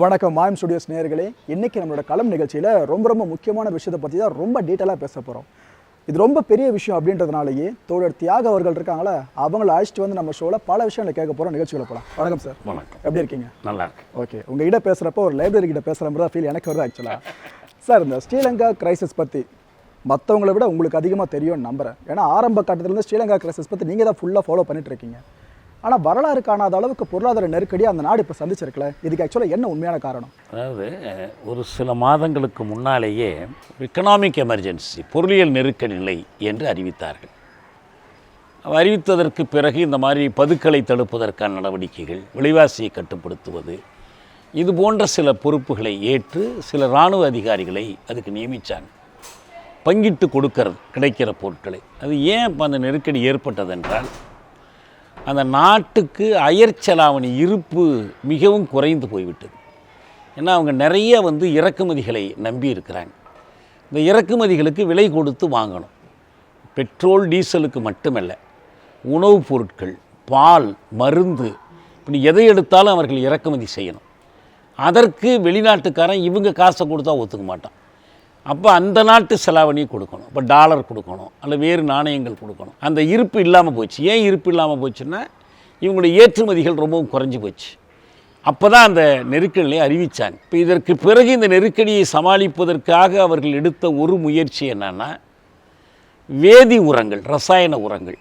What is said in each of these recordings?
வணக்கம். மாயம் ஸ்டுடியோஸ் நேயர்களே இன்னைக்கு நம்மளோட களம் நிகழ்ச்சியில் ரொம்ப ரொம்ப முக்கியமான விஷயத்தை பற்றி தான் ரொம்ப டீட்டெயிலாக பேச போகிறோம் இது ரொம்ப பெரிய விஷயம் அப்படின்றதுனாலயே தோழர் தியாக அவர்கள் இருக்காங்களே அவங்கள அழைச்சிட்டு வந்து நம்ம ஷோவில் பல விஷயங்களை கேட்க போகிறோம் நிகழ்ச்சிகளை போகலாம் வணக்கம் சார். வணக்கம். எப்படி இருக்கீங்க? நல்லா இருக்கு. ஓகே. உங்ககிட்ட பேசுகிறப்போ ஒரு லைப்ரரி கிட்ட பேசுகிற மாதிரி தான் ஃபீல் எனக்கு வருது ஆக்சுவலாக சார் இந்த ஸ்ரீலங்கா கிரைசிஸ் பற்றி மற்றவங்களை விட உங்களுக்கு அதிகமாக தெரியும்னு நம்புறேன். ஏன்னா ஆரம்ப கட்டத்துலேருந்து ஸ்ரீலங்கா கிரைசிஸ் பற்றி நீங்கள் தான் ஃபுல்லாக ஃபாலோ பண்ணிட்டு இருக்கீங்க. ஆனால் வரலாறு காணாத அளவுக்கு பொருளாதார நெருக்கடி அந்த நாடு இப்போ சந்திச்சிருக்கல. இதுக்கு ஆக்சுவலாக என்ன உண்மையான காரணம்? அதாவது ஒரு சில மாதங்களுக்கு முன்னாலேயே எக்கனாமிக் எமர்ஜென்சி பொருளியல் நெருக்கடி நிலை என்று அறிவித்தார்கள். அறிவித்ததற்கு பிறகு இந்த மாதிரி பதுக்களை தடுப்பதற்கான நடவடிக்கைகள் விலைவாசியை கட்டுப்படுத்துவது இது போன்ற சில பொறுப்புகளை ஏற்று சில இராணுவ அதிகாரிகளை அதுக்கு நியமித்தாங்க பங்கிட்டு கொடுக்கறது கிடைக்கிற பொருட்களை. அது ஏன் இப்போ அந்த நெருக்கடி ஏற்பட்டதென்றால் அந்த நாட்டுக்கு அயற்சலாவணி இருப்பு மிகவும் குறைந்து போய்விட்டது. ஏன்னா அவங்க நிறைய வந்து இறக்குமதிகளை நம்பி இருக்கிறாங்க. இந்த இறக்குமதிகளுக்கு விலை கொடுத்து வாங்கணும். பெட்ரோல் டீசலுக்கு மட்டுமல்ல உணவுப் பொருட்கள் பால் மருந்து இப்படி எதை எடுத்தாலும் அவர்கள் இறக்குமதி செய்யணும். அதற்கு வெளிநாட்டுக்காரன் இவங்க காசை கொடுத்தா ஒத்துக்க மாட்டான். அப்போ அந்த நாட்டு செலாவணியை கொடுக்கணும். இப்போ டாலர் கொடுக்கணும். அல்ல வேறு நாணயங்கள் கொடுக்கணும். அந்த இருப்பு இல்லாமல் போச்சு. ஏன் இருப்பு இல்லாமல் போச்சுன்னா இவங்களுடைய ஏற்றுமதிகள் ரொம்பவும் குறைஞ்சி போச்சு. அப்போ தான் அந்த நெருக்கடியை அறிவித்தாங்க இப்போ இதற்கு பிறகு இந்த நெருக்கடியை சமாளிப்பதற்காக அவர்கள் எடுத்த ஒரு முயற்சி என்னென்னா வேதி உரங்கள் ரசாயன உரங்கள்.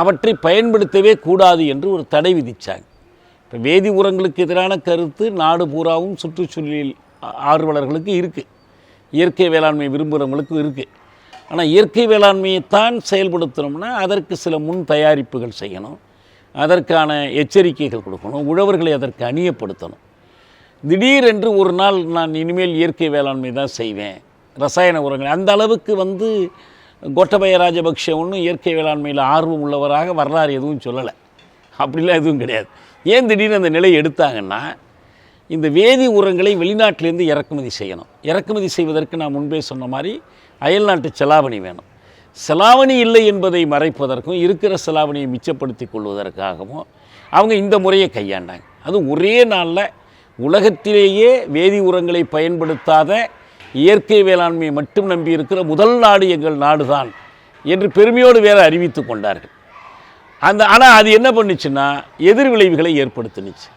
அவற்றை பயன்படுத்தவே கூடாது என்று ஒரு தடை விதித்தாங்க இப்போ வேதி உரங்களுக்கு எதிரான கருத்து நாடு பூராவும் சுற்றுச்சூழலில் ஆர்வலர்களுக்கு இருக்குது இயற்கை வேளாண்மை விரும்புகிறவங்களுக்கும் இருக்குது ஆனால் இயற்கை வேளாண்மையை தான் செயல்படுத்தணும்னா அதற்கு சில முன் தயாரிப்புகள் செய்யணும். அதற்கான எச்சரிக்கைகள் கொடுக்கணும். உழவர்களை அதற்கு அணியப்படுத்தணும். திடீரென்று ஒரு நாள் நான் இனிமேல் இயற்கை வேளாண்மை தான் செய்வேன். ரசாயன உரங்கள். அந்த அளவுக்கு வந்து கோட்டபய ராஜபக்ஷ ஒன்றும் இயற்கை வேளாண்மையில் ஆர்வம் உள்ளவராக வரலாறு எதுவும் சொல்லலை. அப்படிலாம் எதுவும் கிடையாது. ஏன் திடீர்னு அந்த நிலை எடுத்தாங்கன்னா இந்த வேதி உரங்களை வெளிநாட்டிலேருந்து இறக்குமதி செய்யணும். இறக்குமதி செய்வதற்கு நான் முன்பே சொன்ன மாதிரி அயல்நாட்டு செலாவணி வேணும். செலாவணி இல்லை என்பதை மறைப்பதற்கும் இருக்கிற செலாவணியை மிச்சப்படுத்தி கொள்வதற்காகவும் அவங்க இந்த முறையை கையாண்டாங்க. அது ஒரே நாளில் உலகத்திலேயே வேதி உரங்களை பயன்படுத்தாத இயற்கை வேளாண்மையை மட்டும் நம்பி இருக்கிற முதல் நாடு எங்கள் நாடுதான் என்று பெருமையோடு வேற அறிவித்து கொண்டார்கள். அந்த ஆனால் அது என்ன பண்ணுச்சுன்னா எதிர் விளைவுகளை ஏற்படுத்துனுச்சு.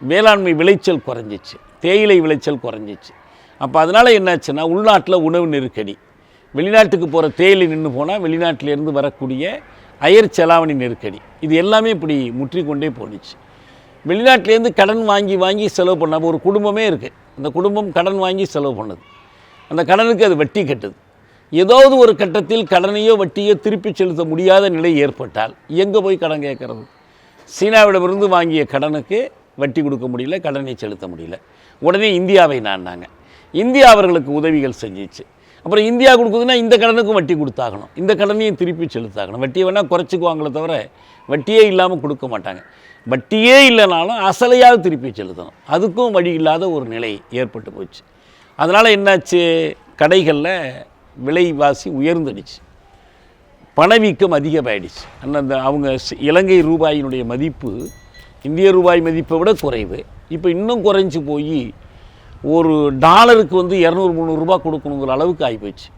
வேளாண்மை விளைச்சல் குறைஞ்சிச்சு. தேயிலை விளைச்சல் குறைஞ்சிச்சு. அப்போ அதனால் என்னாச்சுன்னா உள்நாட்டில் உணவு நெருக்கடி. வெளிநாட்டுக்கு போகிற தேயிலை நின்று போனால் வெளிநாட்டிலேருந்து வரக்கூடிய அயர் செலாவணி நெருக்கடி. இது எல்லாமே இப்படி முற்றிக்கொண்டே போணுச்சு வெளிநாட்டிலேருந்து கடன் வாங்கி வாங்கி செலவு பண்ண ஒரு குடும்பமே இருக்குது அந்த குடும்பம் கடன் வாங்கி செலவு பண்ணுது. அந்த கடனுக்கு அது வட்டி கட்டுது. ஏதாவது ஒரு கட்டத்தில் கடனையோ வட்டியோ திருப்பி செலுத்த முடியாத நிலை ஏற்பட்டால் எங்கே போய் கடன் கேட்கறது? சீனாவிடமிருந்து வாங்கிய கடனுக்கு வட்டி கொடுக்க முடியல கடனை செலுத்த முடியல. உடனே இந்தியாவை நாடினாங்க. இந்தியா அவர்களுக்கு உதவிகள் செஞ்சிச்சு. அப்புறம் இந்தியா கொடுக்குதுன்னா இந்த கடனுக்கும் வட்டி கொடுத்தாகணும். இந்த கடனையும் திருப்பி செலுத்தாகணும். வட்டியை வேணால் குறைச்சிக்குவாங்களே தவிர வட்டியே இல்லாமல் கொடுக்க மாட்டாங்க. வட்டியே இல்லைனாலும் அசலையாக திருப்பி செலுத்தணும். அதுக்கும் வழி இல்லாத ஒரு நிலை ஏற்பட்டு போச்சு. அதனால் என்னாச்சு? கடைகளில் விலைவாசி உயர்ந்துடுச்சு. பணவீக்கம் அதிகமாகிடுச்சு அந்த அவங்க இலங்கை ரூபாயினுடைய மதிப்பு இந்திய ரூபாய் மதிப்பை விட குறைவு. இப்போ இன்னும் குறைஞ்சி போய் ஒரு டாலருக்கு வந்து இரநூறு முந்நூறுரூபா கொடுக்கணுங்கிற அளவுக்கு ஆகிப்போச்சு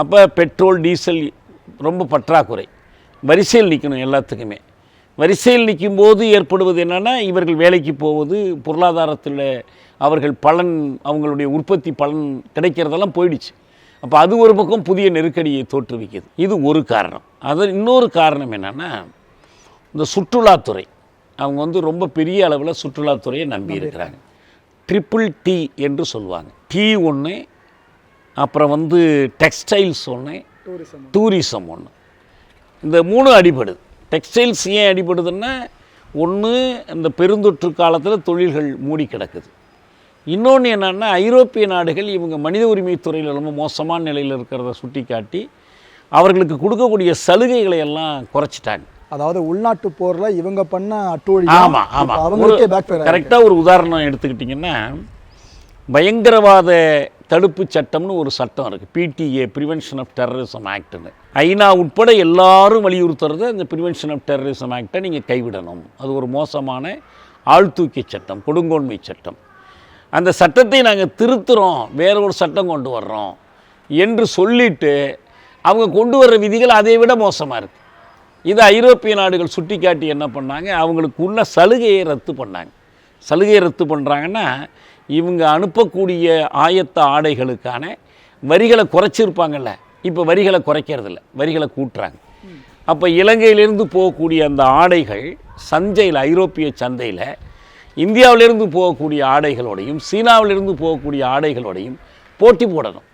அப்போ பெட்ரோல் டீசல் ரொம்ப பற்றாக்குறை. வரிசையில் நிற்கணும் எல்லாத்துக்குமே. வரிசையில் நிற்கும்போது ஏற்படுவது என்னென்னா இவர்கள் வேலைக்கு போவது பொருளாதாரத்தில் அவர்கள் பலன் அவங்களுடைய உற்பத்தி பலன் கிடைக்கிறதெல்லாம் போயிடுச்சு. அப்போ அது ஒரு பக்கம் புதிய நெருக்கடியை தோற்றுவிக்குது. இது ஒரு காரணம். அதன் இன்னொரு காரணம் என்னென்னா இந்த சுற்றுலாத்துறை. அவங்க வந்து ரொம்ப பெரிய அளவில் சுற்றுலாத்துறையை நம்பி இருக்கிறாங்க. ட்ரிபிள் டி என்று சொல்லுவாங்க. டீ ஒன்று அப்புறம் வந்து டெக்ஸ்டைல்ஸ் ஒன்று டூரிசம் டூரிசம் ஒன்று இந்த மூணு அடிபடுது. டெக்ஸ்டைல்ஸ் ஏன் அடிபடுதுன்னா ஒன்று இந்த பெருந்தொற்று காலத்தில் தொழில்கள் மூடி கிடக்குது. இன்னொன்று என்னன்னா ஐரோப்பிய நாடுகள் இவங்க மனித உரிமை துறையில் ரொம்ப மோசமான நிலையில் இருக்கிறத சுட்டி காட்டி அவர்களுக்கு கொடுக்கக்கூடிய சலுகைகளை எல்லாம் குறைச்சிட்டாங்க. அதாவது உள்நாட்டு போர்ல இவங்க பண்ண அட்டூழி ஆமாம் ஆமாம் அவங்களுக்கே பேக் கரெக்டாக ஒரு உதாரணம் எடுத்துக்கிட்டிங்கன்னா பயங்கரவாத தடுப்பு சட்டம்னு ஒரு சட்டம் இருக்குது பிடிஏ ப்ரிவென்ஷன் ஆஃப் டெரரிசம் ஆக்ட்னு ஐநா உட்பட எல்லாரும் வலியுறுத்துறது இந்த ப்ரிவென்ஷன் ஆஃப் டெரரிசம் ஆக்டை நீங்கள் கைவிடணும். அது ஒரு மோசமான ஆழ்தூக்கி சட்டம் கொடுங்கோன்மை சட்டம். அந்த சட்டத்தை நாங்கள் திருத்துறோம். வேற ஒரு சட்டம் கொண்டு வர்றோம். என்று சொல்லிட்டு அவங்க கொண்டு வர்ற விதிகள் அதை விட மோசமாக இருக்குது இதை ஐரோப்பிய நாடுகள் சுட்டிக்காட்டி என்ன பண்ணாங்க? அவங்களுக்கு உள்ள சலுகையை ரத்து பண்ணாங்க. சலுகையை ரத்து பண்ணுறாங்கன்னா இவங்க அனுப்பக்கூடிய ஆயத்த ஆடைகளுக்கான வரிகளை குறைச்சிருப்பாங்கல்ல. இப்போ வரிகளை குறைக்கிறதில்ல. வரிகளை கூட்டுறாங்க. அப்போ இலங்கையிலிருந்து போகக்கூடிய அந்த ஆடைகள் சந்தையில் ஐரோப்பிய சந்தையில் இந்தியாவிலிருந்து போகக்கூடிய ஆடைகளோடையும் சீனாவிலிருந்து போகக்கூடிய ஆடைகளோடையும் போட்டி போடணும்.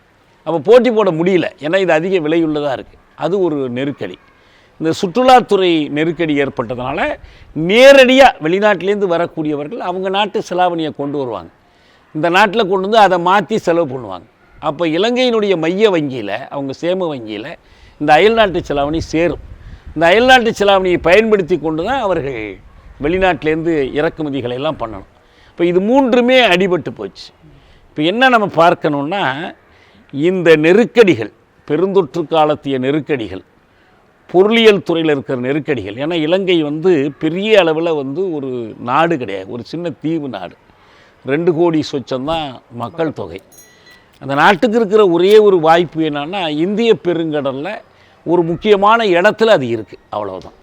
அப்போ போட்டி போட முடியல. ஏன்னா இது அதிக விலையுள்ளதாக இருக்குது அது ஒரு நெருக்கடி. இந்த சுற்றுலாத்துறை நெருக்கடி ஏற்பட்டதுனால நேரடியாக வெளிநாட்டிலேருந்து வரக்கூடியவர்கள் அவங்க நாட்டு செலாவணியை கொண்டு வருவாங்க. இந்த நாட்டில் கொண்டு வந்து அதை மாற்றி செலவு பண்ணுவாங்க. அப்போ இலங்கையினுடைய மைய வங்கியில் அவங்க சேம வங்கியில் இந்த அயல்நாட்டு செலாவணி சேரும். இந்த அயல்நாட்டு செலாவணியை பயன்படுத்தி கொண்டு தான் அவர்கள் வெளிநாட்டிலேருந்து இறக்குமதிகளை எல்லாம் பண்ணணும். இப்போ இது மூன்றுமே அடிபட்டு போச்சு. இப்போ என்ன நம்ம பார்க்கணுன்னா இந்த நெருக்கடிகள் பெருந்தொற்று காலத்திய நெருக்கடிகள் பொருளியல் துறையில் இருக்கிற நெருக்கடிகள். ஏன்னா இலங்கை வந்து பெரிய அளவில் வந்து ஒரு நாடு கிடையாது. ஒரு சின்ன தீவு நாடு. ரெண்டு கோடி சொச்சம்தான் மக்கள் தொகை. அந்த நாட்டுக்கு இருக்கிற ஒரே ஒரு வாய்ப்பு என்னென்னா இந்திய பெருங்கடலில் ஒரு முக்கியமான இடத்துல அது இருக்குது அவ்வளோதான்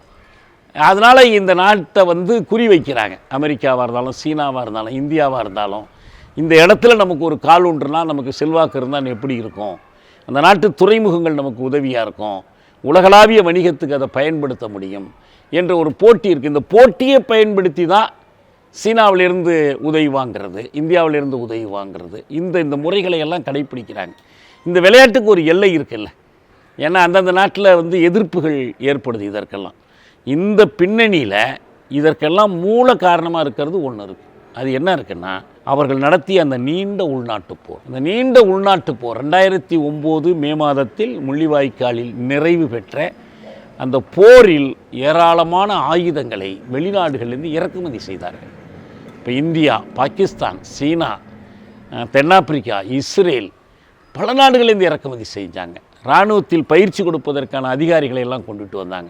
அதனால் இந்த நாட்டை வந்து குறி வைக்கிறாங்க. அமெரிக்காவாக இருந்தாலும் சீனாவாக இருந்தாலும் இந்தியாவாக இருந்தாலும். இந்த இடத்துல நமக்கு ஒரு கால் ஒன்றுனா நமக்கு செல்வாக்கு இருந்தால் எப்படி இருக்கும்? அந்த நாட்டு துறைமுகங்கள் நமக்கு உதவியாக இருக்கும்? உலகளாவிய வணிகத்துக்கு அதை பயன்படுத்த முடியும் என்ற ஒரு போட்டி இருக்குது இந்த போட்டியை பயன்படுத்தி தான் சீனாவிலிருந்து உதவி வாங்குறது இந்தியாவிலிருந்து உதவி வாங்குறது. இந்த இந்த முறைகளை எல்லாம் கடைப்பிடிக்கிறாங்க. இந்த விளையாட்டுக்கு ஒரு எல்லை இருக்குல்ல. ஏன்னா அந்தந்த நாட்டில் வந்து எதிர்ப்புகள் ஏற்படுது இதற்கெல்லாம். இந்த பின்னணியில் இதற்கெல்லாம் மூல காரணமாக இருக்கிறது ஒன்று இருக்குது அது என்ன இருக்குன்னா அவர்கள் நடத்திய அந்த நீண்ட உள்நாட்டுப் போர். அந்த நீண்ட உள்நாட்டுப் போர் ரெண்டாயிரத்தி ஒம்பது மே மாதத்தில் முள்ளிவாய்க்காலில் நிறைவு பெற்ற அந்த போரில் ஏராளமான ஆயுதங்களை வெளிநாடுகளிலிருந்து இறக்குமதி செய்தார்கள். இப்போ இந்தியா பாகிஸ்தான் சீனா தென்னாப்பிரிக்கா இஸ்ரேல் பல நாடுகளிலிருந்து இறக்குமதி செஞ்சாங்க. இராணுவத்தில் பயிற்சி கொடுப்பதற்கான அதிகாரிகளை எல்லாம் கொண்டுட்டு வந்தாங்க.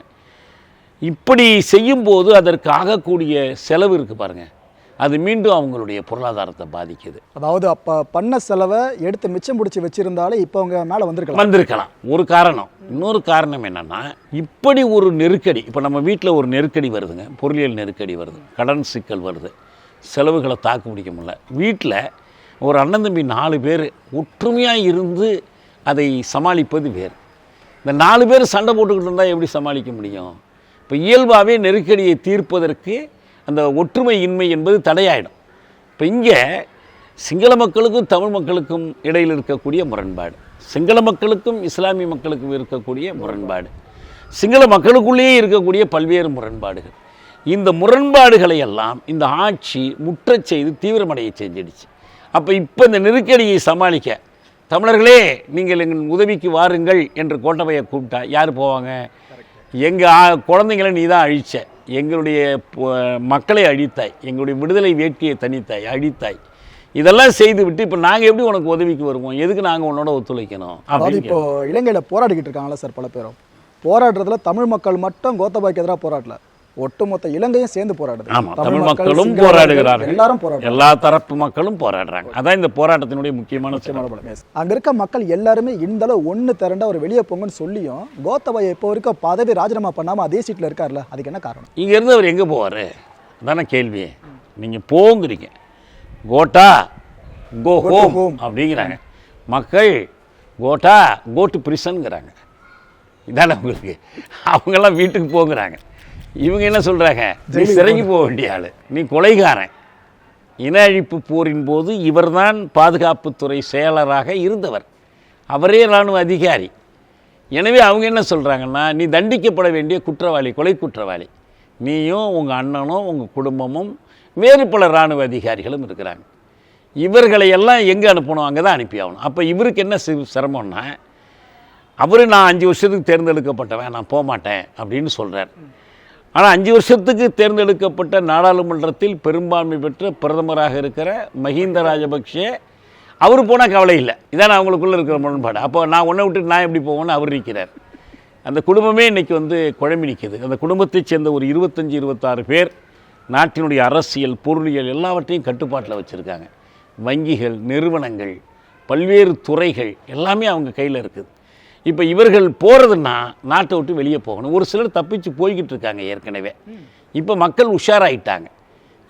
இப்படி செய்யும்போது அதற்கு ஆகக்கூடிய செலவு இருக்குது பாருங்கள் அது மீண்டும் அவங்களுடைய பொருளாதாரத்தை பாதிக்குது. அதாவது அப்போ பண்ண செலவை எடுத்து மிச்சம் பிடிச்சி வச்சிருந்தாலே இப்போ அவங்க மேலே வந்திருக்கலாம். வந்திருக்கலாம். ஒரு காரணம். இன்னொரு காரணம் என்னன்னா இப்படி ஒரு நெருக்கடி இப்போ நம்ம வீட்டில் ஒரு நெருக்கடி வருதுங்க. பொருளியல் நெருக்கடி வருது. கடன் சிக்கல் வருது. செலவுகளை தாக்கு பிடிக்க முடியல. வீட்டில் ஒரு அண்ணன் தம்பி நாலு பேர் ஒற்றுமையாக இருந்து அதை சமாளிப்பது வேறு. இந்த நாலு பேர் சண்டை போட்டுக்கிட்டு இருந்தால் எப்படி சமாளிக்க முடியும்? இப்போ இயல்பாகவே நெருக்கடியை தீர்ப்பதற்கு அந்த ஒற்றுமை இன்மை என்பது தடையாயிடும். இப்போ இங்கே சிங்கள மக்களுக்கும் தமிழ் மக்களுக்கும் இடையில் இருக்கக்கூடிய முரண்பாடு. சிங்கள மக்களுக்கும் இஸ்லாமிய மக்களுக்கும் இருக்கக்கூடிய முரண்பாடு. சிங்கள மக்களுக்குள்ளேயே இருக்கக்கூடிய பல்வேறு முரண்பாடுகள். இந்த முரண்பாடுகளை எல்லாம் இந்த ஆட்சி முற்றச் செய்து தீவிரமடைய செஞ்சிடுச்சு. அப்போ இப்போ இந்த நெருக்கடியை சமாளிக்க தமிழர்களே நீங்கள் எங்கள் உதவிக்கு வாருங்கள் என்று கோட்டபையை கூப்பிட்டா யார் போவாங்க? எங்கள் குழந்தைங்களை நீ தான் அழிச்ச. எங்களுடைய மக்களை அழித்தாய். எங்களுடைய விடுதலை வேட்கையை தனித்தாய் அழித்தாய். இதெல்லாம் செய்து விட்டு இப்போ நாங்கள் எப்படி உனக்கு உதவிக்கு வருவோம்? எதுக்கு நாங்கள் உன்னோட ஒத்துழைக்கணும்? அதாவது இப்போ இலங்கையில் போராடிக்கிட்டு இருக்காங்களா சார் பல பேரும். போராடுறதுல தமிழ் மக்கள் மட்டும் கோத்தபாய்க்கு எதிராக போராடல. ஒட்டுமொத்த இலங்கையும் சேர்ந்து போராடுது. ஆமாம் தமிழ் மக்களும் போராடுகிறார்கள். எல்லாரும் போராடுறாங்க. எல்லா தரப்பு மக்களும் போராடுறாங்க. அதான் இந்த போராட்டத்தினுடைய முக்கியமான. அங்க இருக்க மக்கள் எல்லாருமே இந்த அளவு ஒண்ணு திரண்ட ஒரு வெளியே போங்கன்னு சொல்லியும் கோத்தபாய இப்போ வரைக்கும் பதவி ராஜினாமா பண்ணாம அதே சீட்ல இருக்கார்ல அதுக்கு என்ன காரணம்? இங்க இருந்து அவர் எங்கே போவார்? தானே கேள்வி. நீங்கள் போங்கிறீங்க. Quota go home. அப்படிங்கிறாங்க. மக்கள் கோட்டா கோ டு பிரிசன்ங்கிறாங்க இதானே உங்களுக்கு? அவங்கெல்லாம் வீட்டுக்கு போங்கிறாங்க. இவங்க என்ன சொல்கிறாங்க நீ சிறைக்கு போக வேண்டிய ஆள். நீ கொலைகாரன். இன அழிப்பு போரின் போது இவர்தான் பாதுகாப்புத்துறை செயலராக இருந்தவர். அவரே இராணுவ அதிகாரி. எனவே அவங்க என்ன சொல்கிறாங்கன்னா நீ தண்டிக்கப்பட வேண்டிய குற்றவாளி கொலை குற்றவாளி. நீயும் உங்கள் அண்ணனும் உங்கள் குடும்பமும் வேறு பல இராணுவ அதிகாரிகளும் இருக்கிறாங்க. இவர்களை எல்லாம் எங்கே அனுப்பணும்? அங்கே தான் அனுப்பி ஆகணும் அப்போ இவருக்கு என்ன சிரமம்னா அவர் நான் அஞ்சு வருஷத்துக்கு தேர்ந்தெடுக்கப்பட்டவன் நான் போக மாட்டேன் அப்படின்னு சொல்கிறார் ஆனால் அஞ்சு வருஷத்துக்கு தேர்ந்தெடுக்கப்பட்ட நாடாளுமன்றத்தில் பெரும்பான்மை பெற்ற பிரதமராக இருக்கிற மஹிந்த ராஜபக்ஷே அவர் போனால் கவலை இல்லை. இதான் அவங்களுக்குள்ளே இருக்கிற முரண்பாடு. அப்போ நான் ஒன்றை விட்டு நான் எப்படி போவேன்னு அவர் நிற்கிறார் அந்த குடும்பமே இன்னைக்கு வந்து குழம்பி நிற்கிது அந்த குடும்பத்தைச் சேர்ந்த ஒரு இருபத்தஞ்சி இருபத்தாறு பேர் நாட்டினுடைய அரசியல் பொருளியல் எல்லாவற்றையும் கட்டுப்பாட்டில் வச்சுருக்காங்க. வங்கிகள் நிறுவனங்கள் பல்வேறு துறைகள் எல்லாமே அவங்க கையில் இருக்குது. இப்போ இவர்கள் போகிறதுன்னா நாட்டை விட்டு வெளியே போகணும். ஒரு சிலர் தப்பிச்சு போய்கிட்டு இருக்காங்க ஏற்கனவே. இப்போ மக்கள் உஷாராயிட்டாங்க.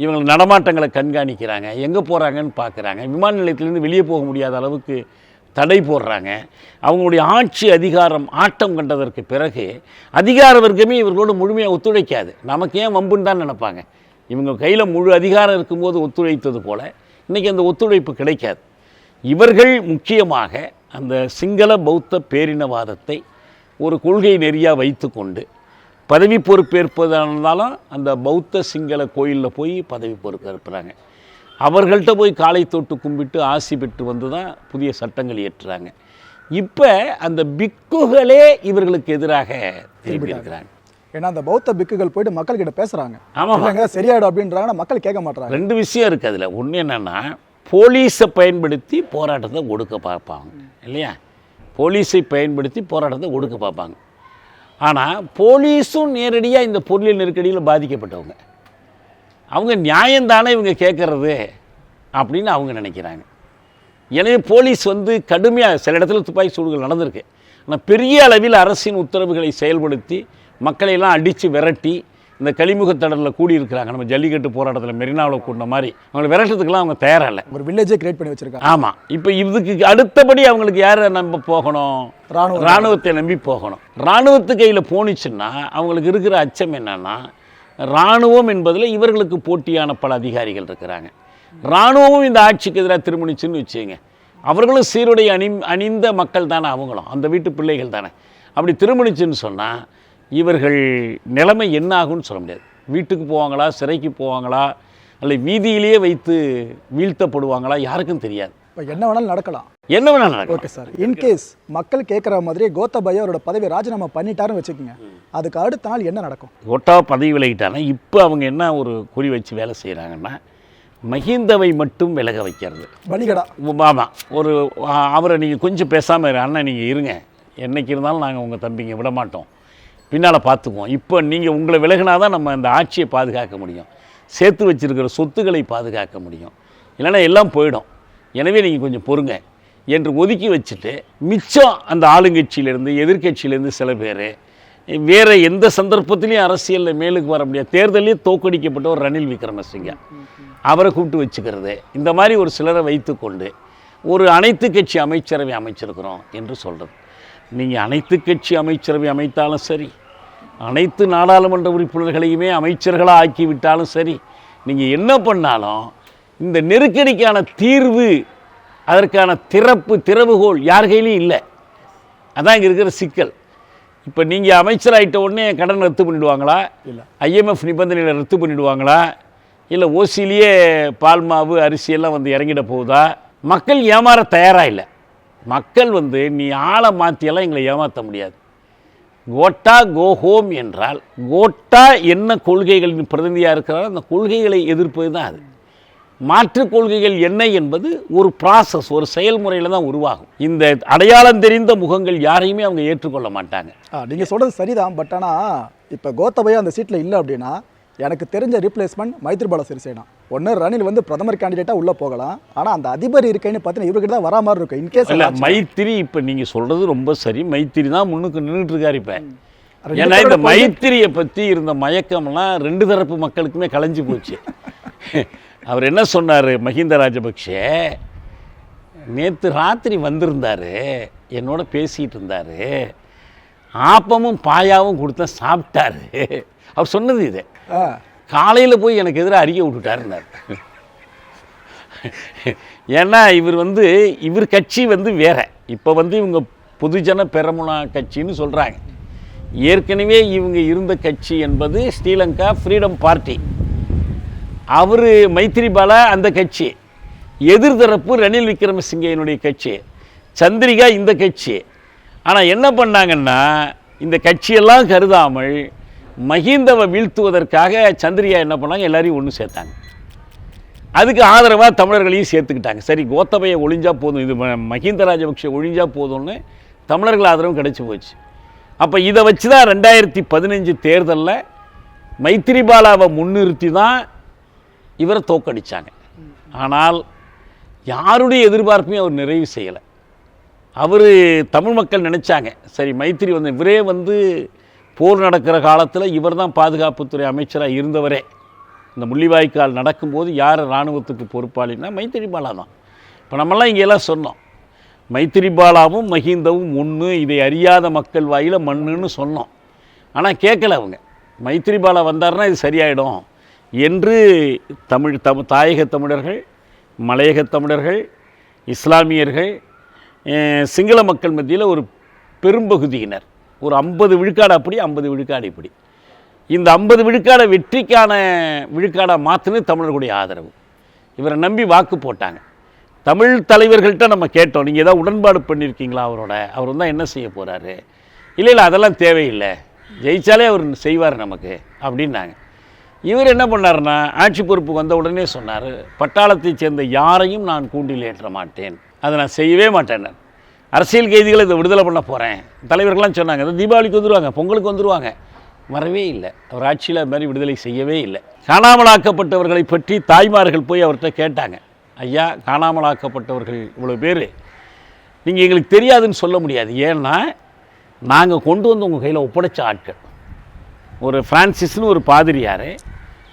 இவங்க நடமாட்டங்களை கண்காணிக்கிறாங்க. எங்கே போகிறாங்கன்னு பார்க்குறாங்க விமான நிலையத்திலேருந்து வெளியே போக முடியாத அளவுக்கு தடை போடுறாங்க. அவங்களுடைய ஆட்சி அதிகாரம் ஆட்டம் கண்டதற்கு பிறகு அதிகார வர்க்கமே இவர்களோடு முழுமையாக ஒத்துழைக்காது. நமக்கு ஏன் வம்புன்னு தான் நினைப்பாங்க. இவங்க கையில் முழு அதிகாரம் இருக்கும்போது ஒத்துழைத்தது போல் இன்றைக்கி அந்த ஒத்துழைப்பு கிடைக்காது. இவர்கள் முக்கியமாக அந்த சிங்கள பௌத்த பேரினவாதத்தை ஒரு கொள்கை நெறியாக வைத்துக்கொண்டு பதவி பொறுப்பேற்பதாக இருந்தாலும் அந்த பௌத்த சிங்கள கோயிலில் போய் பதவி பொறுப்பேற்கிறாங்க. அவர்கள்ட்ட போய் காலை தொட்டு கும்பிட்டு ஆசி பெற்று வந்து தான் புதிய சட்டங்கள் இயற்றுறாங்க. இப்போ அந்த பிக்குகளே இவர்களுக்கு எதிராக திரும்பி இருக்கிறாங்க ஏன்னா அந்த பௌத்த பிக்குகள் போயிட்டு மக்கள் கிட்ட பேசுறாங்க. ஆமாம். இல்லைங்க சரியாயிடும் அப்படின்றாங்கன்னா மக்கள் கேட்க மாட்டாங்க ரெண்டு விஷயம் இருக்குது அதில். ஒன்று என்னென்னா போலீஸை பயன்படுத்தி போராட்டத்தை ஒடுக்க பார்ப்பாங்க. இல்லையா? போலீஸை பயன்படுத்தி போராட்டத்தை ஒடுக்க பார்ப்பாங்க. ஆனால் போலீஸும் நேரடியாக இந்த பொருளியல் நெருக்கடியில் பாதிக்கப்பட்டவங்க. அவங்க நியாயம்தானே இவங்க கேட்குறது அப்படின்னு அவங்க நினைக்கிறாங்க. எனவே போலீஸ் வந்து கடுமையாக சில இடத்துல துப்பாக்கி சூடுகள் நடந்திருக்கு. ஆனால் பெரிய அளவில் அரசின் உத்தரவுகளை செயல்படுத்தி மக்களை எல்லாம் அடித்து விரட்டி இந்த கலிமுகத்தடலில் கூடியிருக்கிறாங்க. நம்ம ஜல்லிக்கட்டு போராட்டத்தில் மெரினாவில் கூடின மாதிரி. அவங்களை விரட்டுறதுக்கெல்லாம் அவங்க தயாராக இல்லை ஒரு வில்லேஜே கிரியேட் பண்ணி வச்சிருக்காங்க. ஆமாம் இப்போ இதுக்கு அடுத்தபடி அவங்களுக்கு யாரை நம்ப போகணும்? ராணுவம். ராணுவத்தை நம்பி போகணும். ராணுவத்து கையில் போணுச்சுன்னா அவங்களுக்கு இருக்கிற அச்சம் என்னன்னா ராணுவம் என்பதில் இவர்களுக்கு போட்டியான பல அதிகாரிகள் இருக்கிறாங்க. ராணுவமும் இந்த ஆட்சிக்கு எதிராக திருமணிச்சுன்னு வச்சுங்க அவர்களும் சீருடை அணி அணிந்த மக்கள் தானே அவங்களும். அந்த வீட்டு பிள்ளைகள் தானே. அப்படி திருமணிச்சுன்னு சொன்னால் இவர்கள் நிலைமை என்ன ஆகும்னு சொல்ல முடியாது. வீட்டுக்கு போவாங்களா சிறைக்கு போவாங்களா அல்ல வீதியிலேயே வைத்து வீழ்த்தப்படுவாங்களா யாருக்கும் தெரியாது. இப்போ என்ன வேணாலும் நடக்கலாம். என்ன வேணா நடக்கும் ஓகே சார். இன்கேஸ் மக்கள் கேட்குற மாதிரி கோத்தபய அவரோட பதவி ராஜினாமா பண்ணிட்டாருன்னு வச்சுக்கோங்க. அதுக்கு அடுத்த நாள் என்ன நடக்கும்? ஒட்டா பதவி விலகிட்டானா இப்போ அவங்க என்ன ஒரு குறி வச்சு வேலை செய்கிறாங்கன்னா மஹிந்தவை மட்டும் விலக வைக்கிறது. பலிகடா ஆமாம் ஒரு அவரை நீங்கள் கொஞ்சம் பேசாமல் அண்ணன் நீங்கள் இருங்க. என்னைக்கு இருந்தாலும் நாங்கள் உங்கள் தம்பிங்க விட மாட்டோம் பின்னால் பார்த்துக்குவோம். இப்போ நீங்கள் உங்களை விலகினா தான் நம்ம இந்த ஆட்சியை பாதுகாக்க முடியும். சேர்த்து வச்சிருக்கிற சொத்துக்களை பாதுகாக்க முடியும். இல்லைன்னா எல்லாம் போயிடும். எனவே நீங்கள் கொஞ்சம் பொறுங்க. என்று ஒதுக்கி வச்சுட்டு மிச்சம் அந்த ஆளுங்கட்சியிலேருந்து எதிர்க்கட்சியிலேருந்து சில பேர் வேறு எந்த சந்தர்ப்பத்திலையும் அரசியலில் மேலுக்கு வர முடியாது. தேர்தலே தோக்கடிக்கப்பட்ட ஒரு ரணில் விக்ரமசிங்க. அவரை கூப்பிட்டு வச்சுக்கிறது. இந்த மாதிரி ஒரு சிலரை வைத்துக்கொண்டு ஒரு அனைத்து கட்சி அமைச்சரவை அமைச்சிருக்கிறோம் என்று சொல்கிறது நீங்கள் அனைத்து கட்சி அமைச்சரவை அமைத்தாலும் சரி அனைத்து நாடாளுமன்ற உறுப்பினர்களையுமே அமைச்சர்களாக ஆக்கி விட்டாலும் சரி நீங்கள் என்ன பண்ணாலும் இந்த நெருக்கடிக்கான தீர்வு அதற்கான திறப்பு திறவுகோல் யார் கையிலையும் இல்லை. அதான் இங்கே இருக்கிற சிக்கல். இப்போ நீங்கள் அமைச்சராயிட்ட உடனே கடன் ரத்து பண்ணிடுவாங்களா? இல்ல. ஐஎம்எஃப் நிபந்தனைகளை ரத்து பண்ணிடுவாங்களா? இல்லை ஓசிலேயே பால் மாவு அரிசியெல்லாம் வந்து இறங்கிட போகுதா? மக்கள் ஏமாற தயாராக இல்லை. மக்கள் வந்து நீ ஆளை மாற்றியெல்லாம் எங்களை ஏமாற்ற முடியாது. கோட்டா கோ ஹோம் என்றால் கோட்டா என்ன கொள்கைகளின் பிரதிநிதியாக இருக்கிறாரோ அந்த கொள்கைகளை எதிர்ப்பது தான் அது. மாற்று கொள்கைகள் என்ன என்பது ஒரு ப்ராசஸ் ஒரு செயல்முறையில் தான் உருவாகும். இந்த அடையாளம் தெரிந்த முகங்கள் யாரையுமே அவங்க ஏற்றுக்கொள்ள மாட்டாங்க. ஆ நீங்கள் சொல்கிறது சரிதான். பட் ஆனால் இப்போ கோத்தபயா அந்த சீட்டில் இல்லை அப்படின்னா எனக்கு தெரிஞ்ச ரீப்ளேஸ்மெண்ட் மைத்ரிபால சிறிசேனா. ஒன்று ரணில் வந்து பிரதமர் கேண்டிடேட்டாக உள்ளே போகலாம். ஆனால் அந்த அதிபர் இருக்கேன்னு பார்த்தீங்கன்னா இவர்கிட்ட தான் வரா மாதிரி இருக்கும். இன்கேஸ் இல்லை மைத்திரி இப்போ நீங்கள் சொல்கிறது ரொம்ப சரி. மைத்திரி தான் முன்னுக்கு நின்றுட்டு இருக்காரு இப்போ ஏன்னா இந்த மைத்திரியை பற்றி இருந்த மயக்கம்லாம் ரெண்டு தரப்பு மக்களுக்குமே கலைஞ்சு போச்சு. அவர் என்ன சொன்னார் மஹிந்த ராஜபக்ஷே? நேற்று ராத்திரி வந்திருந்தாரு என்னோட பேசிகிட்டு இருந்தார். ஆப்பமும் பாயாவும் கொடுத்தா சாப்பிட்டாரு. அவர் சொன்னது இது. காலையில் போய் எனக்கு எதிராக அறிக்கை விட்டுட்டாருன்னார். ஏன்னா இவர் வந்து இவர் கட்சி வந்து வேற. இப்போ வந்து இவங்க பொதுஜன பெரமுனா கட்சின்னு சொல்கிறாங்க ஏற்கனவே இவங்க இருந்த கட்சி என்பது ஸ்ரீலங்கா ஃப்ரீடம் பார்ட்டி அவர் மைத்திரிபாலா அந்த கட்சி. எதிர்தரப்பு ரணில் விக்ரமசிங்கையினுடைய கட்சி. சந்திரிகா இந்த கட்சி. ஆனால் என்ன பண்ணாங்கன்னா இந்த கட்சியெல்லாம் கருதாமல் மஹிந்தவை வீழ்த்துவதற்காக சந்திரியா என்ன பண்ணாங்க? எல்லாரையும் ஒன்று சேர்த்தாங்க. அதுக்கு ஆதரவாக தமிழர்களையும் சேர்த்துக்கிட்டாங்க. சரி கோத்தபையை ஒழிஞ்சா போதும். இது ம- மஹிந்த ராஜபக்ஷ ஒழிஞ்சா போதும்னு தமிழர்கள் ஆதரவும் கிடச்சி போச்சு. அப்போ இதை வச்சு தான் ரெண்டாயிரத்தி பதினஞ்சு தேர்தலில் மைத்திரிபாலாவை முன்னிறுத்தி தான் இவரை தோக்கடித்தாங்க ஆனால் யாருடைய எதிர்பார்ப்பையும் அவர் நிறைவு செய்யலை. அவர் தமிழ் மக்கள் நினச்சாங்க. சரி மைத்திரி வந்து இவரே வந்து போர் நடக்கிற காலத்தில் இவர் தான் பாதுகாப்புத்துறை அமைச்சராக இருந்தவரே. இந்த முள்ளிவாய்க்கால் நடக்கும்போது யார் இராணுவத்துக்கு பொறுப்பாளின்னா மைத்திரிபாலா தான். இப்போ நம்மெல்லாம் இங்கெல்லாம் சொன்னோம். மைத்திரிபாலாவும் மஹிந்தவும் ஒன்று இதை அறியாத மக்கள் வாயில் மண்ணுன்னு சொன்னோம். ஆனால் கேட்கல அவங்க. மைத்திரிபாலா வந்தார்னா இது சரியாயிடும். என்று தமிழ் தம் தாயக தமிழர்கள் மலையக தமிழர்கள் இஸ்லாமியர்கள் சிங்கள மக்கள் மத்தியில் ஒரு பெரும்பகுதியினர். ஒரு ஐம்பது விழுக்காடு அப்படி ஐம்பது விழுக்காடு இப்படி. இந்த ஐம்பது விழுக்காடை வெற்றிக்கான விழுக்காடாக மாற்றினது தமிழர்களுடைய ஆதரவு. இவரை நம்பி வாக்கு போட்டாங்க. தமிழ் தலைவர்கள்ட்ட நம்ம கேட்டோம் நீங்கள் ஏதாவது உடன்பாடு பண்ணியிருக்கீங்களா அவரோட? அவர் தான் என்ன செய்ய போகிறாரு இல்லை இல்லை அதெல்லாம் தேவையில்லை. ஜெயித்தாலே அவர் செய்வார் நமக்கு அப்படின்னாங்க. இவர் என்ன பண்ணாருன்னா ஆட்சி பொறுப்புக்கு வந்த உடனே சொன்னார் பட்டாளத்தைச் சேர்ந்த யாரையும் நான் கூண்டில் ஏற்ற மாட்டேன். அதை நான் செய்யவே மாட்டேன் நான். அரசியல் கைதிகளை இதை விடுதலை பண்ண போகிறேன் தலைவர்கள்லாம் சொன்னாங்க "இது தீபாவளிக்கு வந்துருவாங்க பொங்கலுக்கு வந்துருவாங்க. வரவே இல்லை. அவர் ஆட்சியில் அது மாதிரி விடுதலை செய்யவே இல்லை. காணாமலாக்கப்பட்டவர்களை பற்றி தாய்மார்கள் போய் அவர்கிட்ட கேட்டாங்க. ஐயா காணாமலாக்கப்பட்டவர்கள் இவ்வளோ பேர். நீங்கள் எங்களுக்கு தெரியாதுன்னு சொல்ல முடியாது. ஏன்னா நாங்கள் கொண்டு வந்து உங்கள் கையில் ஒப்படைச்ச ஆட்கள். ஒரு ஃப்ரான்சிஸ்னு ஒரு பாதிரியார்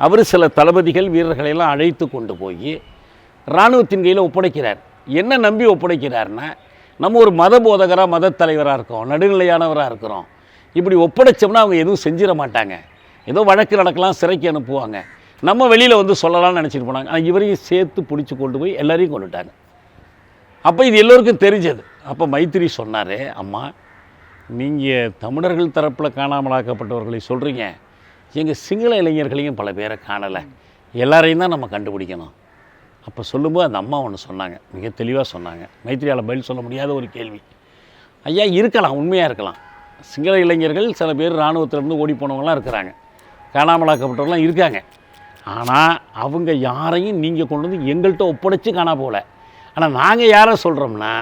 அவர் சில தளபதிகள் வீரர்களை எல்லாம் அழைத்து கொண்டு போய் இராணுவத்தின் கையில் ஒப்படைக்கிறார். என்ன நம்பி ஒப்படைக்கிறார்னா நம்ம ஒரு மத போதகராக மத தலைவராக இருக்கோம் நடுநிலையானவராக இருக்கிறோம். இப்படி ஒப்படைச்சோம்னா அவங்க எதுவும் செஞ்சிட மாட்டாங்க. ஏதோ வழக்கு நடக்கலாம் சிறைக்கு அனுப்புவாங்க. நம்ம வெளியில் வந்து சொல்லலாம்னு நினச்சிட்டு போனாங்க. ஆனால் இவரையும் சேர்த்து பிடிச்சி கொண்டு போய் எல்லாரையும் கொண்டுட்டாங்க. அப்போ இது எல்லோருக்கும் தெரிஞ்சது. அப்போ மைத்திரி சொன்னார் அம்மா நீங்கள் தமிழர்கள் தரப்பில் காணாமலாக்கப்பட்டவர்களை சொல்கிறீங்க எங்கள் சிங்கள இளைஞர்களையும் பல பேரை காணலை. எல்லாரையும் தான் நம்ம கண்டுபிடிக்கணும். அப்போ சொல்லும்போது அந்த அம்மா ஒன்று சொன்னாங்க. மிக தெளிவாக சொன்னாங்க. மைத்திரியால் பதில் சொல்ல முடியாத ஒரு கேள்வி. ஐயா இருக்கலாம் உண்மையாக இருக்கலாம். சிங்கள இளைஞர்கள் சில பேர் இராணுவத்திலேருந்து ஓடி போனவங்களாம் இருக்கிறாங்க. காணாமலாக்கப்பட்டவங்களாம் இருக்காங்க. ஆனால் அவங்க யாரையும் நீங்கள் கொண்டு வந்து எங்கள்கிட்ட ஒப்படைச்சு காணா போகல. ஆனால் நாங்கள் யாரை சொல்கிறோம்னா